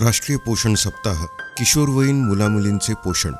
राष्ट्रीय पोषण सप्ताह किशोरवयीन मुलामुलींचे पोषण.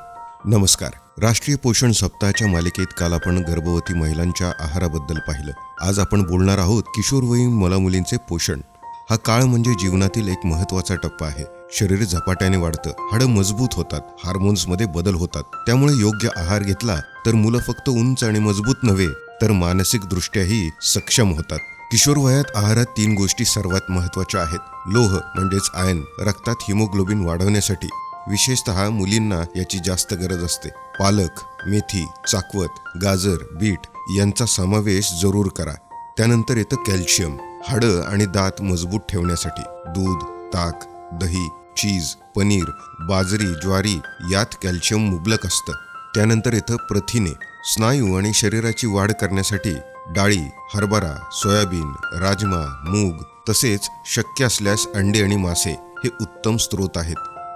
नमस्कार. राष्ट्रीय पोषण सप्ताहाच्या मालिकेत काल आपण गर्भवती महिलांच्या आहाराबद्दल पाहिलं. आज आपण बोलणार आहोत किशोरवयीन मुलामुलींचे पोषण. हा काळ म्हणजे जीवनातील एक महत्त्वाचा टप्पा आहे. शरीर झपाट्याने वाढतं हाडं मजबूत होतात हार्मोन्समध्ये बदल होतात. त्यामुळे योग्य आहार घेतला तर मुलं फक्त उंच आणि मजबूत नव्हे तर मानसिकदृष्ट्याही सक्षम होतात. किशोर वयात आहारात तीन गोष्टी सर्वात महत्त्वाच्या आहेत. लोह म्हणजेच आयन रक्तात हिमोग्लोबिन वाढवण्यासाठी. विशेषतः मुलींना याची जास्त गरज असते. पालक मेथी चाकवत गाजर बीट यांचा समावेश जरूर करा. त्यानंतर येतं कॅल्शियम हाडं आणि दात मजबूत ठेवण्यासाठी. दूध ताक दही चीज पनीर बाजरी ज्वारी यात कॅल्शियम मुबलक असतं. त्यानंतर येतं प्रथिने स्नायू आणि शरीराची वाढ करण्यासाठी डाळी हरभरा सोयाबीन राजमा मूग तसेच शक्य असल्यास अंडे आणि मासे हे उत्तम स्रोत आहेत.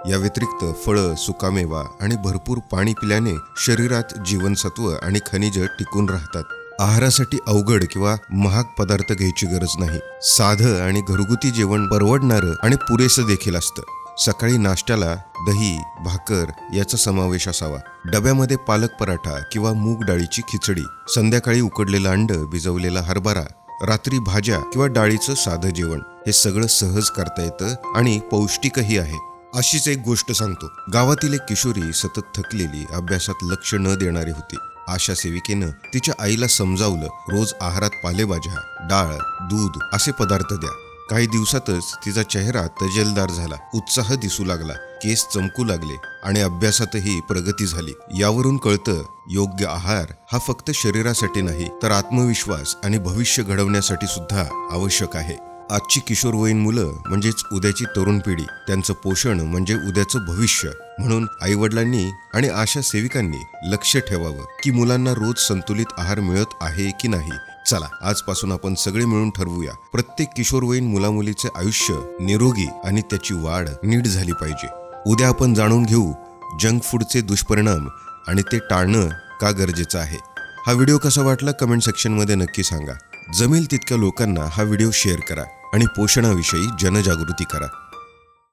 या व्यतिरिक्त फळं सुकामेवा आणि भरपूर पाणी पिल्याने शरीरात जीवनसत्व आणि खनिज टिकून राहतात. आहारासाठी अवघड किंवा महाग पदार्थ घ्यायची गरज नाही. साधं आणि घरगुती जेवण परवडणारं आणि पुरेसं देखील असतं. सकाळी नाश्त्याला दही भाकर याचा समावेश असावा. डब्यामध्ये पालक पराठा किंवा मूग डाळीची खिचडी संध्याकाळी उकडलेलं अंड भिजवलेला हरभरा रात्री भाज्या किंवा डाळीचं साधं जेवण हे सगळं सहज करता येतं आणि पौष्टिकही आहे. अशीच एक गोष्ट सांगतो. गावातील एक किशोरी सतत थकलेली अभ्यासात लक्ष न देणारी होती. आशा सेविकेनं तिच्या आईला समजावलं रोज आहारात पालेभाज्या डाळ दूध असे पदार्थ द्या. काही दिवसातच तिचा चेहरा तजेलदार झाला. उत्साह दिसू लागला. केस चमकू लागले आणि अभ्यासातही प्रगती झाली. यावरून कळतं योग्य आहार हा फक्त शरीरासाठी नाही तर आत्मविश्वास आणि भविष्य घडवण्यासाठी सुद्धा आवश्यक आहे. आजची किशोरवयीन मुलं म्हणजेच उद्याची तरुण पिढी त्यांचं पोषण म्हणजे उद्याचं भविष्य म्हणून आईवडिलांनी आणि आशा सेविकांनी लक्ष ठेवावं की मुलांना रोज संतुलित आहार मिळत आहे की नाही. चला आजपासून आपण सगळे मिळून ठरवूया. प्रत्येक किशोरवयीन मुलामुलीचे आयुष्य निरोगी आणि त्याची वाढ नीट झाली पाहिजे. उद्या आपण जाणून घेऊ जंक फूडचे दुष्परिणाम आणि ते टाळणं का गरजेचं आहे. हा व्हिडिओ कसा वाटला कमेंट सेक्शनमध्ये नक्की सांगा. जमेल तितक्या लोकांना हा व्हिडिओ शेअर करा आणि पोषणाविषयी जनजागृती करा.